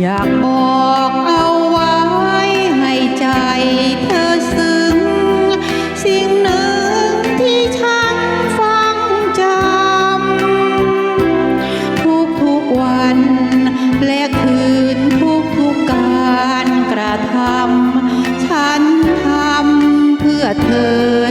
อยากบอกเอาไว้ให้ใจเธอซึ้ง สิ่งหนึ่งที่ฉันฟังจำ ทุกทุกวัน และคืนทุกทุกการกระทำฉันทำเพื่อเธอ